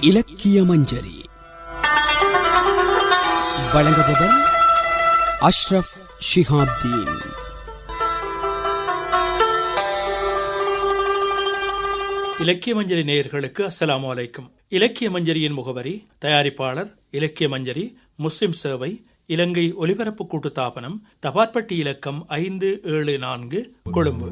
இலக்கிய மஞ்சரி. வழங்குபவர் அஷ்ரஃப் ஷிஹாப்தீன். இலக்கிய மஞ்சரி நேயர்களுக்கு அஸ்லாம் அலைக்கும். இலக்கிய மஞ்சரியின் முகவரி தயாரிப்பாளர் இலக்கிய மஞ்சரி முஸ்லிம் சேவை இலங்கை ஒலிபரப்பு கூட்டுத்தாபனம் தபாற்பட்டி இலக்கம் ஐந்து ஏழு நான்கு கொழும்பு.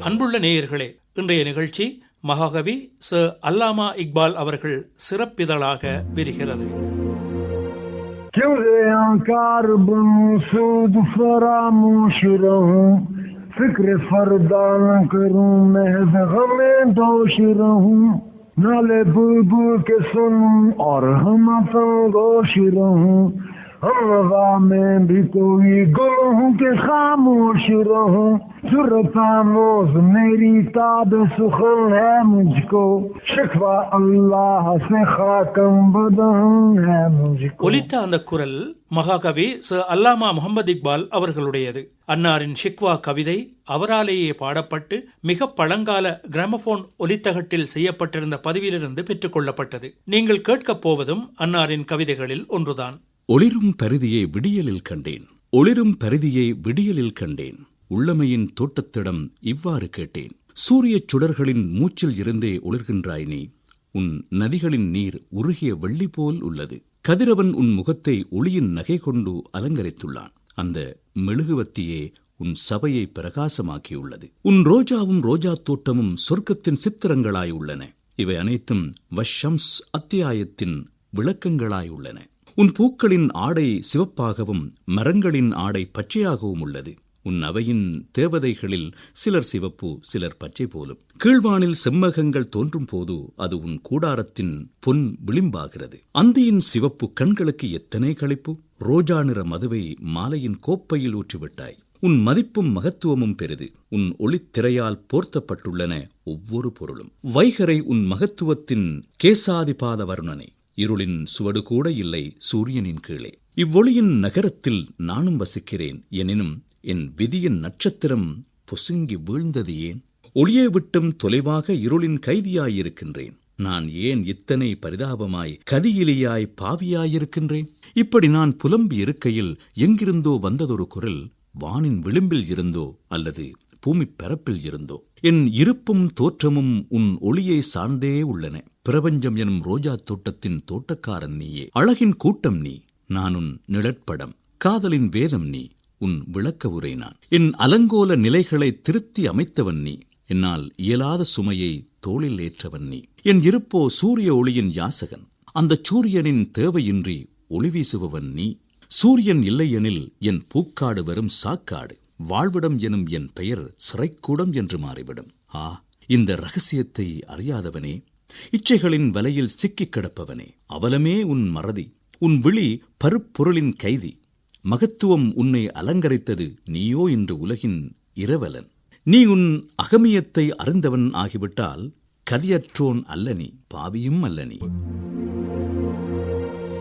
அன்புள்ள நேயர்களே இன்றைய நிகழ்ச்சி மகாகவி ச அல்லாமா இக்பால் அவர்கள் சிறப்பிதழாக விரிகிறது. فکر فردان کروں محض غمیں دوش رہوں نالے بلبل کے سنوں اور ہم اپن گوش رہوں के सुनूं और हम गोश रहूं हम हवा में भी कोई गुल हूं के खामोश रहूं जुर्रत आमोज मेरी ताब सुखन है मुझको शिकवा अल्लाह से खाकम बदन है मुझको ஒலித்த அந்த குரல் மகாகவி ச அல்லாமா முகமது இக்பால் அவர்களுடையது அன்னாரின் ஷிக்வா கவிதை அவராலேயே பாடப்பட்டு மிக பழங்கால கிராமபோன் ஒலித்தகட்டில் செய்யப்பட்டிருந்த பதிவிலிருந்து பெற்றுக்கொள்ளப்பட்டது நீங்கள் கேட்கப் போவதும் அன்னாரின் கவிதைகளில் ஒன்றுதான் ஒளிரும் பரிதியை விடியலில் கண்டேன். ஒளிரும் பரிதியை விடியலில் கண்டேன். உள்ளமையின் தோட்டத்திடம் இவ்வாறு கேட்டேன். சூரியச் சுடர்களின் மூச்சில் இருந்தே ஒளிர்கின்றாய் நீ. உன் நதிகளின் நீர் உருகிய வெள்ளி போல் உள்ளது. கதிரவன் உன் முகத்தை ஒளியின் நகை கொண்டு அலங்கரித்துள்ளான். அந்த மெழுகுவத்தியே உன் சபையை பிரகாசமாக்கியுள்ளது. உன் ரோஜாவும் ரோஜா தோட்டமும் சொர்க்கத்தின் சித்திரங்களாய் உள்ளன. இவை அனைத்தும் வஷம்ஸ் அத்தியாயத்தின் விளக்கங்களாய் உள்ளன. உன் பூக்களின் ஆடை சிவப்பாகவும் மரங்களின் ஆடை பச்சையாகவும் உள்ளது. உன் அவையின் தேவதைகளில் சிலர் சிவப்பு சிலர் பச்சை போலும். கீழ்வானில் செம்மகங்கள் தோன்றும் போது அது உன் கூடாரத்தின் பொன் விளிம்பாகிறது. அந்தியின் சிவப்பு கண்களுக்கு எத்தனை களிப்பு? ரோஜா நிற மதுவை மாலையின் கோப்பையில் ஊற்றிவிட்டாய். உன் மதிப்பும் மகத்துவமும் பெரிது. உன் ஒளித்திரையால் போர்த்தப்பட்டுள்ளன ஒவ்வொரு பொருளும். வைகரை உன் மகத்துவத்தின் கேசாதிபாத வருணனை. இருளின் சுவடு கூட இல்லை சூரியனின் கீழே. இவ்வொளியின் நகரத்தில் நானும் வசிக்கிறேன் எனினும் என் விதியின் நட்சத்திரம் பொசுங்கி வீழ்ந்தது ஏன்? ஒளியை விட்டும் தொலைவாக இருளின் கைதியாயிருக்கின்றேன். நான் ஏன் இத்தனை பரிதாபமாய் கதியிலியாய் பாவியாயிருக்கின்றேன்? இப்படி நான் புலம்பி இருக்கையில் எங்கிருந்தோ வந்ததொரு குரல் வானின் விளிம்பில் இருந்தோ அல்லது பூமி பரப்பில் இருந்தோ. என் இருப்பும் தோற்றமும் உன் ஒளியை சார்ந்தே உள்ளன. பிரபஞ்சம் எனும் ரோஜா தோட்டத்தின் தோட்டக்காரன் நீயே. அழகின் கூட்டம் நீ நான் உன் நிழற்படம். காதலின் வேதம் நீ உன் விளக்க உரை நான். என் அலங்கோல நிலைகளை திருத்தி அமைத்தவன் நீ என்னால் இயலாத சுமையை தோளில் ஏற்றவன் நீ. என் இருப்போ சூரிய ஒளியின் யாசகன் அந்த சூரியனின் தேவையின்றி ஒளி வீசுபவன் நீ. சூரியன் இல்லையெனில் என் பூக்காடு வெறும் சாக்காடு. வாழ்விடம் எனும் என் பெயர் சிறைக்கூடம் என்று மாறிவிடும். ஆ இந்த ரகசியத்தை அறியாதவனே. இச்சைகளின் வலையில் சிக்கிக் கிடப்பவனே. அவலமே உன் மறதி. உன் விழி பருப்பொருளின் கைதி. மகத்துவம் உன்னை அலங்கரித்தது நீயோ இன்று உலகின் இரவலன். நீ உன் அகமியத்தை அறிந்தவன் ஆகிவிட்டால் கதியற்றோன் அல்ல நீ பாவியும் அல்ல நீ.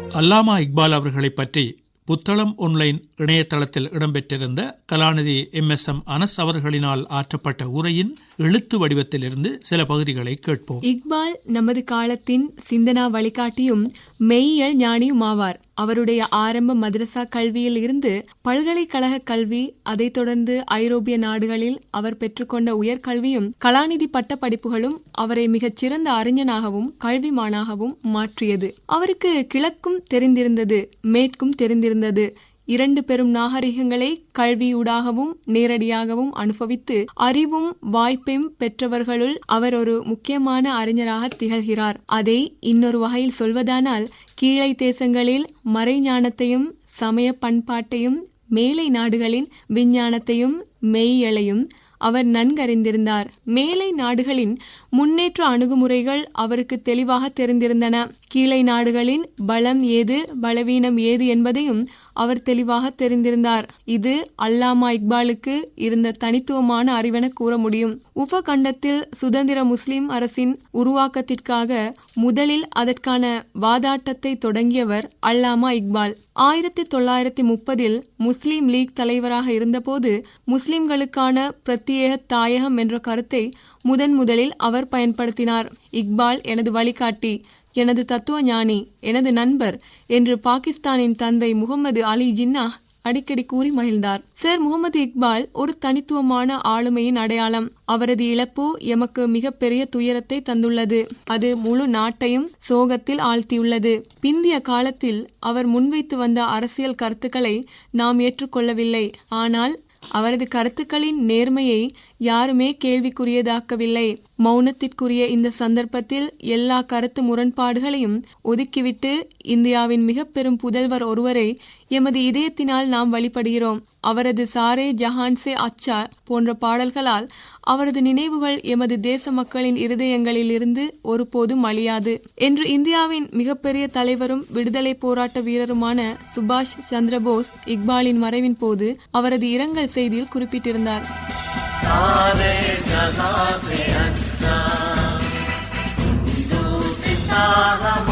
அல்லாமா இக்பால் அவர்களைப் பற்றி புத்தளம் ஒன்லைன் இணையதளத்தில் இடம்பெற்றிருந்த கலாநிதி எம் எஸ் எம் அனஸ் அவர்களினால் ஆற்றப்பட்ட உரையின் எழுத்து வடிவத்திலிருந்து சில பகுதிகளை கேட்போம். இக்பால் நமது காலத்தின் சிந்தனா வழிகாட்டியும் மெய்யியல் ஞானியும் ஆவார் அவருடைய ஆரம்ப மதரசா கல்வியில் இருந்து பல்கலைக்கழக கல்வி அதைத் தொடர்ந்து ஐரோப்பிய நாடுகளில் அவர் பெற்றுக்கொண்ட உயர்கல்வியும் கலாநிதி பட்ட படிப்புகளும் அவரை மிகச் சிறந்த அறிஞனாகவும் கல்விமானாகவும் மாற்றியது. அவருக்கு கிழக்கும் தெரிந்திருந்தது மேற்கும் தெரிந்திருந்தது. இரண்டு பெரும் நாகரிகங்களை கல்வியூடாகவும் நேரடியாகவும் அனுபவித்து அறிவும் வாய்ப்பையும் பெற்றவர்களுள் அவர் ஒரு முக்கியமான அறிஞராக திகழ்கிறார். அதை இன்னொரு வகையில் சொல்வதானால் கீழை தேசங்களில் மறைஞானத்தையும் சமய பண்பாட்டையும் மேலை நாடுகளின் விஞ்ஞானத்தையும் மெய்யலையும் அவர் நன்கறிந்திருந்தார். மேலை நாடுகளின் முன்னேற்ற அணுகுமுறைகள் அவருக்கு தெளிவாக தெரிந்திருந்தன. கீழை நாடுகளின் பலம் ஏது பலவீனம் ஏது என்பதையும் அவர் தெளிவாக தெரிந்திருந்தார். இது அல்லாமா இக்பாலுக்கு இருந்த தனித்துவமான அறிவென கூற முடியும். உபகண்டத்தில் சுதந்திர முஸ்லிம் அரசின் உருவாக்கத்திற்காக முதலில் அதற்கான வாதாட்டத்தை தொடங்கியவர் அல்லாமா இக்பால். ஆயிரத்தி தொள்ளாயிரத்தி முப்பதில் முஸ்லிம் லீக் தலைவராக இருந்தபோது முஸ்லிம்களுக்கான பிரத்யேக தாயகம் என்ற கருத்தை முதன் முதலில் அவர் பயன்படுத்தினார். இக்பால் எனது வழிகாட்டி. எனது தத்துவ ஞானி எனது நண்பர் என்று பாகிஸ்தானின் தந்தை முகமது அலி ஜின்னா அடிக்கடி கூறி மகிழ்ந்தார். சர் முகமது இக்பால் ஒரு தனித்துவமான ஆளுமையின் அடையாளம். அவரது இழப்பு எமக்கு மிகப்பெரிய துயரத்தை தந்துள்ளது. அது முழு நாட்டையும் சோகத்தில் ஆழ்த்தியுள்ளது. பிந்திய காலத்தில் அவர் முன்வைத்து வந்த அரசியல் கருத்துக்களை நாம் ஏற்றுக்கொள்ளவில்லை. ஆனால் அவரது கருத்துக்களின் நேர்மையை யாருமே கேள்விக்குரியதாக்கவில்லை. மௌனத்திற்குரிய இந்த சந்தர்ப்பத்தில் எல்லா கருத்து முரண்பாடுகளையும் ஒதுக்கிவிட்டு இந்தியாவின் மிக பெரும் புதல்வர் ஒருவரை எமது இதயத்தினால் நாம் வழிபடுகிறோம். அவரது சாரே ஜஹான்சே அச்சா போன்ற பாடல்களால் அவரது நினைவுகள் எமது தேச மக்களின் இருதயங்களில் இருந்து ஒருபோதும் அழியாது என்று இந்தியாவின் மிகப்பெரிய தலைவரும் விடுதலை போராட்ட வீரருமான சுபாஷ் சந்திரபோஸ் இக்பாலின் மறைவின் போது அவரது இரங்கல் செய்தியில் குறிப்பிட்டிருந்தார்.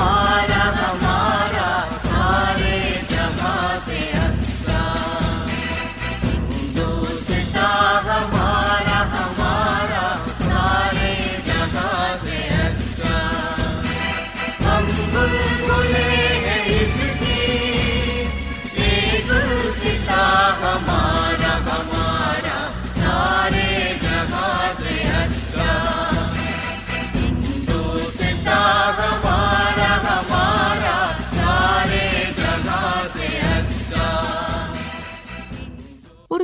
ஒரு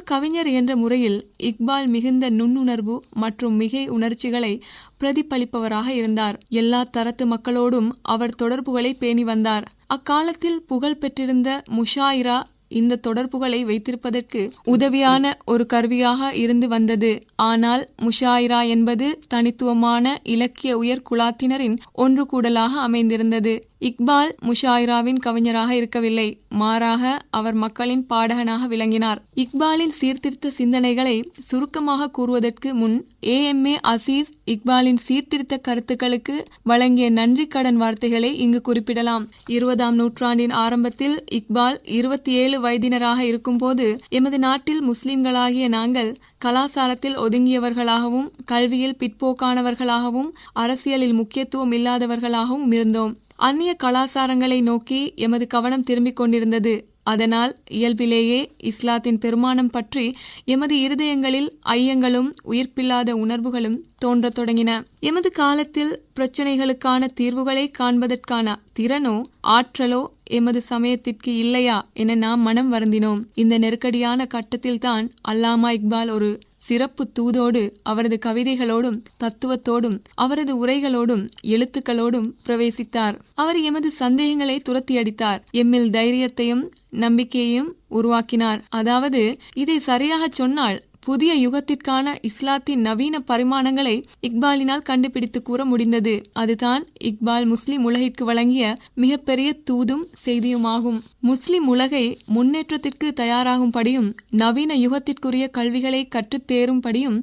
கவிஞர் என்ற முறையில் இக்பால் மிகுந்த நுண்ணுணர்வு மற்றும் மிகை உணர்ச்சிகளை பிரதிபலிப்பவராக இருந்தார். எல்லா தரத்து மக்களோடும் அவர் தொடர்புகளை பேணி வந்தார். அக்காலத்தில் புகழ் பெற்றிருந்த முஷாயிரா இந்த தொடர்புகளை வைத்திருப்பதற்கு உதவியான ஒரு கருவியாக இருந்து வந்தது. ஆனால் முஷாயிரா என்பது தனித்துவமான இலக்கிய உயர் குலாத்தினரின் ஒன்று கூடலாக அமைந்திருந்தது. இக்பால் முஷாயிராவின் கவிஞராக இருக்கவில்லை. மாறாக அவர் மக்களின் பாடகனாக விளங்கினார். இக்பாலின் சீர்திருத்த சிந்தனைகளை சுருக்கமாக கூறுவதற்கு முன் ஏ. எம். ஏ. அசீஸ் இக்பாலின் சீர்திருத்த கருத்துக்களுக்கு வழங்கிய நன்றி கடன் வார்த்தைகளை இங்கு குறிப்பிடலாம். இருபதாம் நூற்றாண்டின் ஆரம்பத்தில் இக்பால் இருபத்தி ஏழு வயதினராக இருக்கும்போது எமது நாட்டில் முஸ்லிம்களாகிய நாங்கள் கலாசாரத்தில் ஒதுங்கியவர்களாகவும் கல்வியில் பிற்போக்கானவர்களாகவும் அரசியலில் முக்கியத்துவம் இல்லாதவர்களாகவும் இருந்தோம். அந்நிய கலாசாரங்களை நோக்கி எமது கவனம் திரும்பிக் கொண்டிருந்தது. அதனால் இயல்பிலேயே இஸ்லாத்தின் பெருமானம் பற்றி எமது இருதயங்களில் ஐயங்களும் உயிர்ப்பில்லாத உணர்வுகளும் தோன்றத் தொடங்கின. எமது காலத்தில் பிரச்சனைகளுக்கான தீர்வுகளை காண்பதற்கான திறனோ ஆற்றலோ எமது சமயத்திற்கு இல்லையா என நாம் மனம் வருந்தினோம். இந்த நெருக்கடியான கட்டத்தில்தான் அல்லாமா இக்பால் ஒரு சிறப்பு தூதோடு அவரது கவிதைகளோடும் தத்துவத்தோடும் அவரது உரைகளோடும் எழுத்துக்களோடும் பிரவேசித்தார். அவர் எமது சந்தேகங்களை துரத்தி அடித்தார் எம்மில் தைரியத்தையும் நம்பிக்கையையும் உருவாக்கினார். அதாவது இதை சரியாகச் சொன்னால் புதிய யுகத்திற்கான இஸ்லாத்தின் நவீன பரிமாணங்களை இக்பாலினால் கண்டுபிடித்து கூற முடிந்தது. அதுதான் இக்பால் முஸ்லிம் உலகிற்கு வழங்கிய மிகப்பெரிய தூதும் செய்தியுமாகும். முஸ்லிம் உலகை முன்னேற்றத்திற்கு தயாராகும்படியும் நவீன யுகத்திற்குரிய கல்விகளை கற்றுத்தேறும்படியும்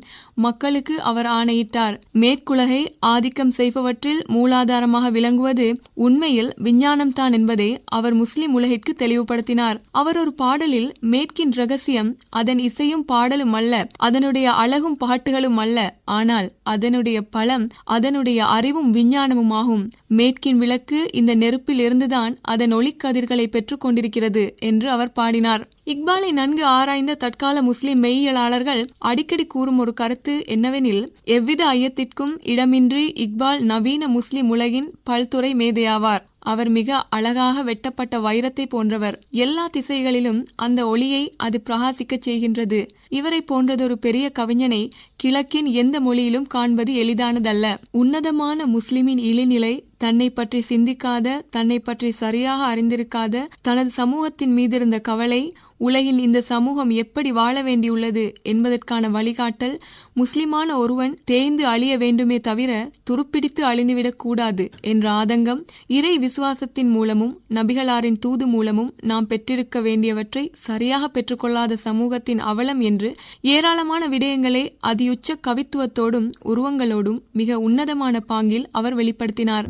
மக்களுக்கு அவர் ஆணையிட்டார். மேற்குலகை ஆதிக்கம் செய்பவற்றில் மூலாதாரமாக விளங்குவது உண்மையில் விஞ்ஞானம்தான் என்பதை அவர் முஸ்லிம் உலகிற்கு தெளிவுபடுத்தினார். அவர் ஒரு பாடலில் மேற்கின் ரகசியம் அதன் இசையும் பாடலும் அல்ல அதனுடைய அழகும் பாட்டுகளும் அல்ல. ஆனால் அதனுடைய பலம் அதனுடைய அறிவும் விஞ்ஞானமுமாகும். மேற்கின் விளக்கு இந்த நெருப்பில் இருந்துதான் அதன் ஒளிக்கதிர்களை பெற்றுக் கொண்டிருக்கிறது என்று அவர் பாடினார். இக்பாலை நன்கு ஆராய்ந்த தற்கால முஸ்லிம் மெய்யியலாளர்கள் அடிக்கடி கூறும் ஒரு கருத்து என்னவெனில் எவ்வித ஐயத்திற்கும் இடமின்றி இக்பால் நவீன முஸ்லிம் உலகின் பல்துறை மேதையாவார். அவர் மிக அழகாக வெட்டப்பட்ட வைரத்தை போன்றவர். எல்லா திசைகளிலும் அந்த ஒளியை அது பிரகாசிக்கச் செய்கின்றது. இவரை போன்றதொரு பெரிய கவிஞனை கிழக்கின் எந்த மொழியிலும் காண்பது எளிதானதல்ல. உன்னதமான முஸ்லிமின் இழிநிலை தன்னை பற்றி சிந்திக்காத தன்னை பற்றி சரியாக அறிந்திருக்காத தனது சமூகத்தின் மீதிருந்த கவலை உலகில் இந்த சமூகம் எப்படி வாழ வேண்டியுள்ளது என்பதற்கான வழிகாட்டல் முஸ்லிமான ஒருவன் தேய்ந்து அழிய வேண்டுமே தவிர துருப்பிடித்து அழிந்துவிடக் கூடாது என்ற ஆதங்கம் இறை விசுவாசத்தின் மூலமும் நபிகளாரின் தூது மூலமும் நாம் பெற்றிருக்க வேண்டியவற்றை சரியாக பெற்றுக்கொள்ளாத சமூகத்தின் அவலம் என்று ஏராளமான விடயங்களை அதியுச்ச கவித்துவத்தோடும் உருவங்களோடும் மிக உன்னதமான பாங்கில் அவர் வெளிப்படுத்தினார்.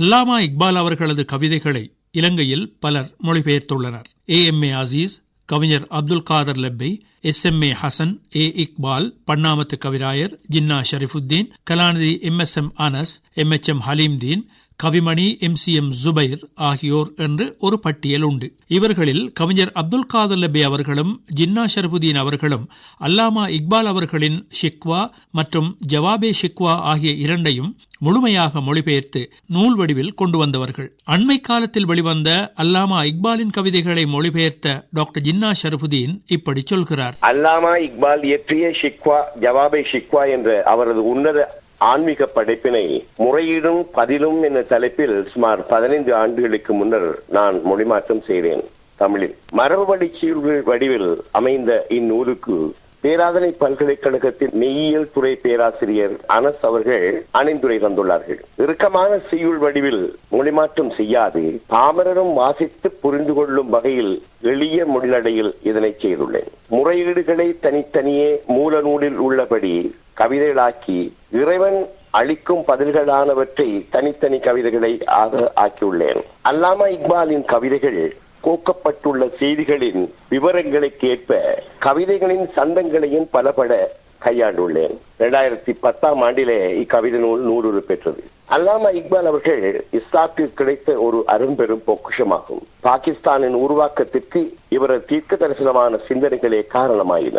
அல்லாமா இக்பால் அவர்களது கவிதைகளை இலங்கையில் பலர் மொழிபெயர்த்துள்ளனர். ஏ. எம். ஏ. அசீஸ் கவிஞர் Abdul Kader Lebbai S. M. A. Hassan A. Iqbal Pannamathu Kavirayar Jinnah Sharifuddin Kalanidhi M. S. M. Anas M. H. M. Haleemdeen Kavimani M C M Jubair ஆகியோர் என்று ஒரு பட்டியல் உண்டு. இவர்களில் கவிஞர் அப்துல் காதர் லபே அவர்களும் ஜின்னா ஷரபுதீன் அவர்களும் அல்லாமா இக்பால் அவர்களின் ஷிக்வா மற்றும் ஜவாபே ஷிக்வா ஆகிய இரண்டையும் முழுமையாக மொழிபெயர்த்து நூல் வடிவில் கொண்டு வந்தவர்கள். அண்மை காலத்தில் வெளிவந்த அல்லாமா இக்பாலின் கவிதைகளை மொழிபெயர்த்த டாக்டர் ஜின்னா ஷரபுதீன் இப்படி சொல்கிறார். அல்லாமா இக்பால் இயற்றிய ஷிக்வா ஜவாபே ஷிக்வா என்ற அவரது உன்னத ஆன்மீக படைப்பினை முறையீடும் பதிலும் என்ற தலைப்பில் சுமார் பதினைந்து ஆண்டுகளுக்கு முன்னர் நான் மொழிமாற்றம் செய்தேன் தமிழில். மரபு சீர்கள் வடிவில் அமைந்த இந்நூலுக்கு பேராதனை பல்கலைக்கழகத்தின் மெய்யியல் துறை பேராசிரியர் அனஸ் அவர்கள் அணிந்துரை தந்துள்ளார்கள் இறுக்கமான செய்யுள் வடிவில் மொழிமாற்றம் செய்யாது. பாமரரும் வாசித்து புரிந்து கொள்ளும் வகையில் எளிய மொழிநடையில் இதனை செய்துள்ளேன். முறையீடுகளை தனித்தனியே மூல நூலில் உள்ளபடி கவிதைகளாக்கி இறைவன் அளிக்கும் பதில்களானவற்றை தனித்தனி கவிதைகளை ஆக ஆக்கியுள்ளேன். அல்லாமா இக்பாலின் கவிதைகள் கோக்கப்பட்டுள்ள செய்திகளின் விவரங்களுக்கு ஏற்ப கவிதைகளின் சந்தங்களையும் பலபட கையாண்டுள்ளேன். இரண்டாயிரத்தி பத்தாம் ஆண்டிலே இக்கவிதை நூல் நூறு பெற்றது. அல்லாமா இக்பால் அவர்கள் இஸ்லாத்தில் கிடைத்த ஒரு அரும்பெரும் பொக்குஷமாகும். பாகிஸ்தானின் உருவாக்கத்திற்கு இவரது தீர்க்க தரிசனமான சிந்தனைகளே காரணமாயின.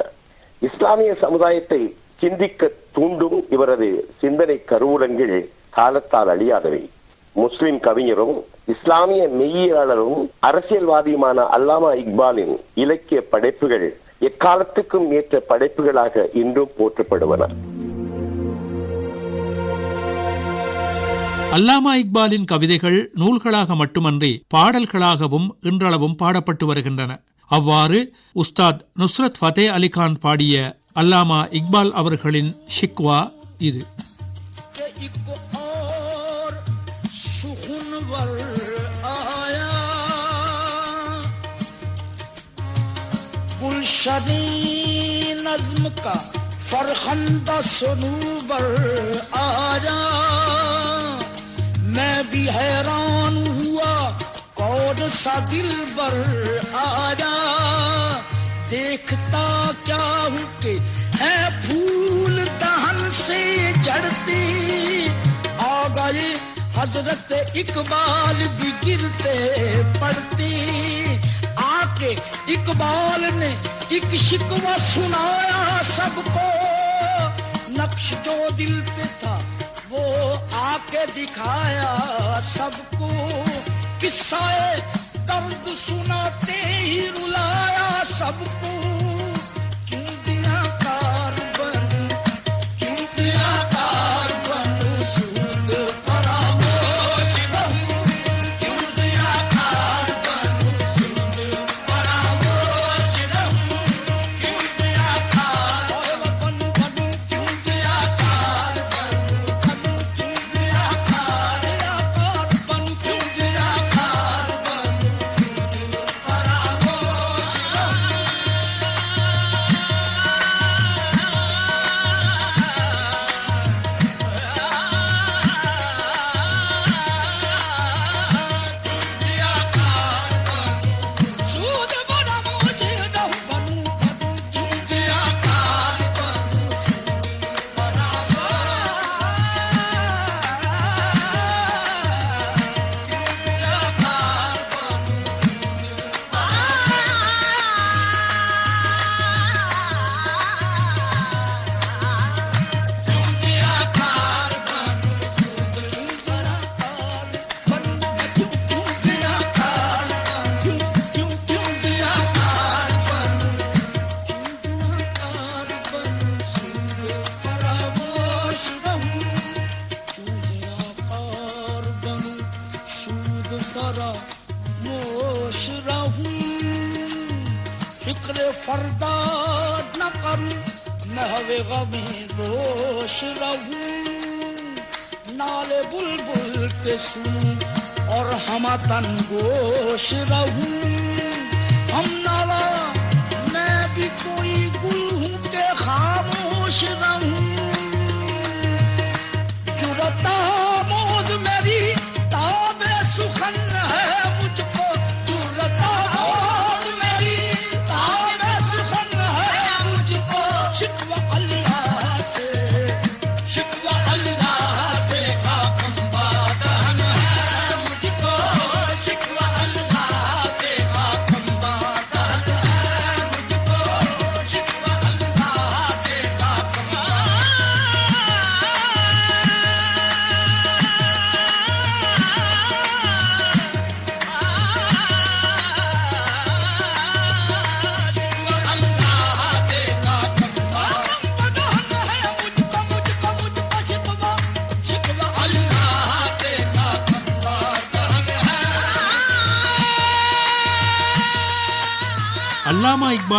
இஸ்லாமிய சமுதாயத்தை சிந்திக்க தூண்டும் இவரது சிந்தனை கருவூலங்கள் காலத்தால் அழியாதவை. முஸ்லிம் கவிஞரும் இஸ்லாமிய மெய்யியலாளரும் அரசியல்வாதியுமான அல்லாமா இக்பாலின் இலக்கிய படைப்புகள் எக்காலத்துக்கும் ஏற்ற படைப்புகளாக இன்றும் போற்றப்படுவன. அல்லாமா இக்பாலின் கவிதைகள் நூல்களாக மட்டுமன்றி பாடல்களாகவும் இன்றளவும் பாடப்பட்டு வருகின்றன. அவ்வாறு உஸ்தாத் நுஸ்ரத் ஃபதே அலிகான் பாடிய அல்லாமா இக்பால் அவர்களின் ஷிக்வா இது. شری نظم کا فرخندہ سنوبر آیا میں بھی حیران ہوا کون سا دل بر آیا دیکھتا کیا ہوں کہ ہے پھول دہن سے جڑتی آ گئے حضرت اقبال بھی گرتے پڑتی اقبال نے ایک شکوا سنایا سب کو۔ نقش جو دل پہ تھا وہ آ کے دکھایا سب کو۔ قصہ درد سناتے ہی رلایا سب کو۔ रहूं नाले बुलबुल के सुनूं और हम तन गोश रहूं हम नाला मैं भी कोई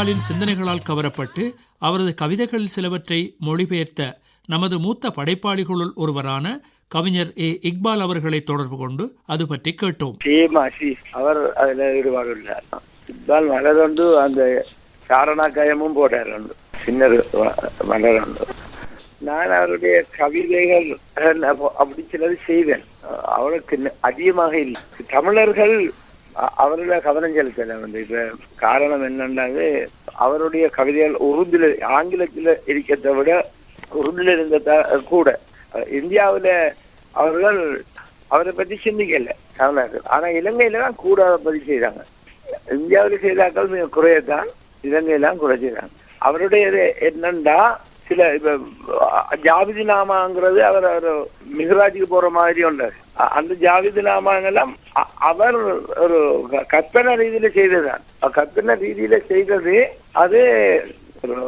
அல்லாமா சிந்தனைகளால் கவரப்பட்டு அவரது கவிதைகள் சிலவற்றை மொழிபெயர்த்த நமது மூத்த படைப்பாளிகளுள் ஒருவரான கவிஞர் ஏ. இக்பால் அவர்களை தொடர்பு கொண்டு அது பற்றி கேட்டோம். அவர் அதுல ஈடுபாடு இக்பால் மலர் வந்து அந்த சாரணாக்கயமும் போட்டார். உண்டு சின்ன நான் அவருடைய கவிதைகள் அப்படி சிலது செய்வேன். அவருக்கு அதிகமாக இல்லை. தமிழர்கள் அவருடைய கவனம் செலுத்தல வந்து. இப்ப காரணம் என்னன்னாவே அவருடைய கவிதைகள் உருதுல ஆங்கிலத்துல இருக்கிறத விட உருதுல இருந்த கூட. இந்தியாவில அவர்கள் அவரை பத்தி சிந்திக்கல தமிழர்கள் ஆனா இலங்கையில தான் கூட அதை பத்தி செய்தாங்க. இந்தியாவில் செய்தாக்கள் மிக குறையத்தான் இலங்கையெல்லாம் குறை செய்தாங்க. அவருடைய என்னண்டா சில இப்ப ஜாபிதி ஜாவிதி நாமாங்கிறது அவர் அவர் மிகராஜுக்கு போற மாதிரி உண்டு அந்த ஜாவித் நாமாங்கெல்லாம் அவர் ஒரு க- கற்பனை ரீதியில செய்ததுதான். கற்பனை ரீதியில செய்தது அது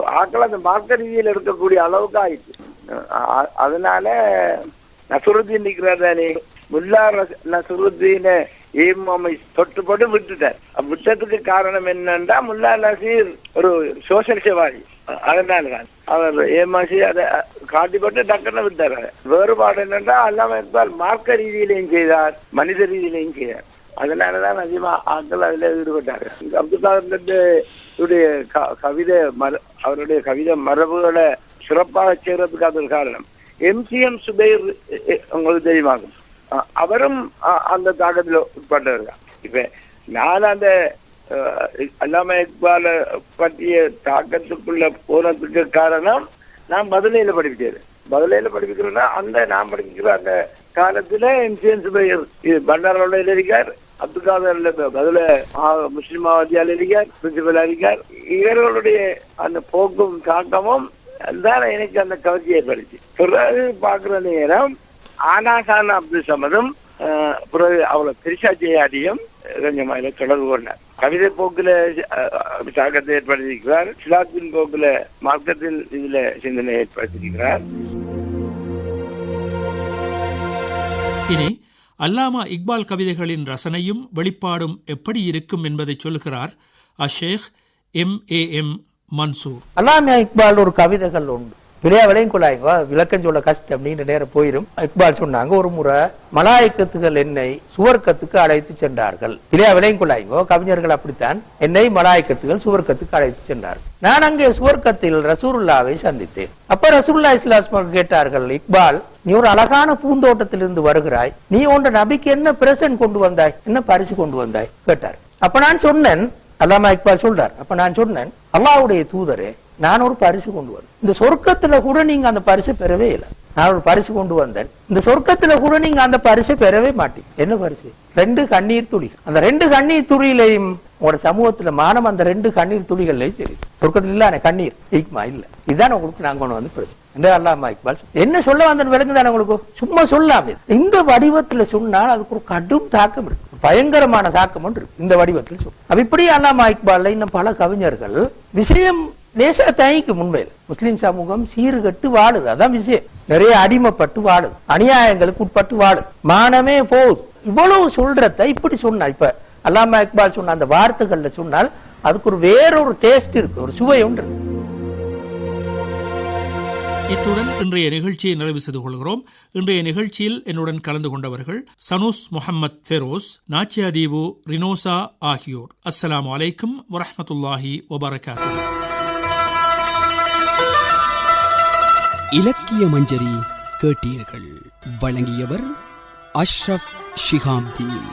ஆக்கள் அந்த மார்க்க ரீதியில இருக்கக்கூடிய அளவுக்கு ஆயிடுச்சு. அதனால நசுருத்தீன் நிற்கிறார் தானே முல்லா ரஸ்- நசுருத்தீன ஏமாமை தொட்டுப்பட்டு விட்டுட்டார். விட்டதுக்கு காரணம் என்னன்னா முல்லா நசீர் ஒரு சோசியலிசவாதி அதனால அதனாலதான். அவர் ஏமாசி அதை காட்டிப்பட்டு டக்குன்னு விட்டார் வேறுபாடு என்னன்னா அல்லாம இக்பால் மார்க்க ரீதியிலையும் செய்தார் மனித ரீதியிலையும் செய்தார். அதனாலதான் அதிகமா ஆட்கள் அதுல ஈடுபட்டாரு அப்துல் காதருடைய கவிதை மர அவருடைய கவிதை மரபுகளை சிறப்பாக செய்யறதுக்கு அது ஒரு காரணம் எம்சிஎம் சுபைர் உங்களுக்கு தெரியுமாகும். அவரும் அந்த தாக்கத்தில் உட்பட்டவர் தான் இப்ப நான் அந்த அல்லாம இக்பால பற்றிய தாக்கத்துக்குள்ள போனதுக்கு காரணம் நான் பதிலையில படிப்பிச்சது பதிலையில படிப்பிக்கிறேன்னா அந்த நான் படிக்கிற அந்த காலத்துல இன்சூரன்ஸ் பையர் இது பண்டாரோட இருக்கார் அப்துல் காதர் பதில முஸ்லிம் வாதியால் இருக்கார் பிரின்சிபலா இருக்கார். இவர்களுடைய அந்த போக்கும் தாக்கமும் தான் எனக்கு அந்த கவர்ச்சி ஏற்படுச்சு பிறகு பார்க்கிற நேரம் ஆனாசான் அப்துல் சமதும் பிறகு அவ்வளவு பெருசா ஜெயாதியும் கொஞ்சம் அதில் தொடர்பு கொண்டார். கவிதை போக்குல தாக்கத்தை ஏற்படுத்தியிருக்கிறார். சிலாத்தின் போக்குல மார்க்கத்தில் இதுல சிந்தனை ஏற்படுத்தியிருக்கிறார். இனி அல்லாமா இக்பால் கவிதைகளின் ரசனையும் வெளிப்பாடும் எப்படி இருக்கும் என்பதை சொல்கிறார் Ashsheikh M A M Mansoor. Allama Iqbal ஒரு கவிதைகள் உண்டு. பிள்ளையா விளையும் கொள்ளாங்க விளக்கம் சொல்ல கஷ்டம் நீண்ட நேரம் போயிரும். இக்பால் சொன்னாங்க ஒரு முறை மலாய்க்கத்துகள் என்னை சுவர்க்கத்துக்கு அழைத்து சென்றார்கள். பிள்ளையா விளையும் கொள்ளாங்க கவிஞர்கள் அப்படித்தான். என்னை மலாய்க்கத்துகள் சுவர்க்கத்துக்கு அழைத்து சென்றார்கள். நான் அங்கே சுவர்க்கத்தில் ரசூருல்லாவை சந்தித்தேன். அப்ப ரசூல்லா இஸ்லாஸ்மல் கேட்டார்கள் இக்பால் நீ ஒரு அழகான பூந்தோட்டத்திலிருந்து வருகிறாய். நீ ஒன்ற நபிக்கு என்ன பிரசன்ட் கொண்டு வந்தாய்? என்ன பரிசு கொண்டு வந்தாய்? கேட்டார். அப்ப நான் சொன்னேன் அல்லாமா இக்பால் சொல்றார். அப்ப நான் சொன்னேன் அல்லாவுடைய தூதரே நான் ஒரு பரிசு கொண்டு வந்தேன் இந்த சொர்க்கத்துல கூட நீங்க அந்த பரிசு பெறவே இல்லை. நான் ஒரு பரிசு கொண்டு வந்தேன். இந்த சொர்க்கத்துல கூட நீங்க அந்த பரிசு பெறவே மாட்டீங்க. என்ன பரிசு? ரெண்டு கண்ணீர் துளி. அந்த ரெண்டு கண்ணீர் துளியிலையும் உங்களோட சமூகத்துல மானம் அந்த ரெண்டு கண்ணீர் துளிகள்லையும் தெரியும். சொர்க்கத்துல இல்ல கண்ணீர். ஈக்மா இல்ல. இதுதான் உங்களுக்கு நாங்க கொண்டு வந்து பிரச்சனை. அல்லாமா இக்பால் என்ன சொல்ல வந்த விளங்குதானே உங்களுக்கு? சும்மா சொல்லாமே இந்த வடிவத்துல சொன்னால் அதுக்கு ஒரு கடும் தாக்கம் இருக்கு. பயங்கரமான தாக்கம் ஒன்று இருக்கு. இந்த வடிவத்தில் சொல் அப்ப இப்படி அல்லாமா இக்பால்ல இன்னும் பல கவிஞர்கள் விஷயம் லேசா தாய்க்கு உண்மையில் முஸ்லிம் சமூகம் சீர்கட்டு வாழுது. அதான் விஷயம். நிறைய அடிமைப்பட்டு வாழுது. அநியாயங்களுக்கு உட்பட்டு வாழுது. மானமே போகுது. இவ்வளவு சொல்றத இப்படி சொன்னா இப்ப அல்லாமா இக்பால் சொன்ன அந்த வார்த்தைகள்ல சொன்னால் அதுக்கு ஒரு வேறொரு டேஸ்ட் இருக்கு. ஒரு சுவை உண்டு இத்துடன் இன்றைய நிகழ்ச்சியை நிறைவு செய்து கொள்கிறோம். இன்றைய நிகழ்ச்சியில் என்னுடன் கலந்து கொண்டவர்கள் சனூஸ் முகமது ஃபெரோஸ் நாச்சியாதீவு ரினோசா ஆகியோர். அஸ்லாம் வலைக்கும் வரமத்துல்லாஹி வபரகாத்து இலக்கிய மஞ்சரி கேட்டீர்கள். வழங்கியவர் அஷ்ரப் ஷிகாம்தீன்.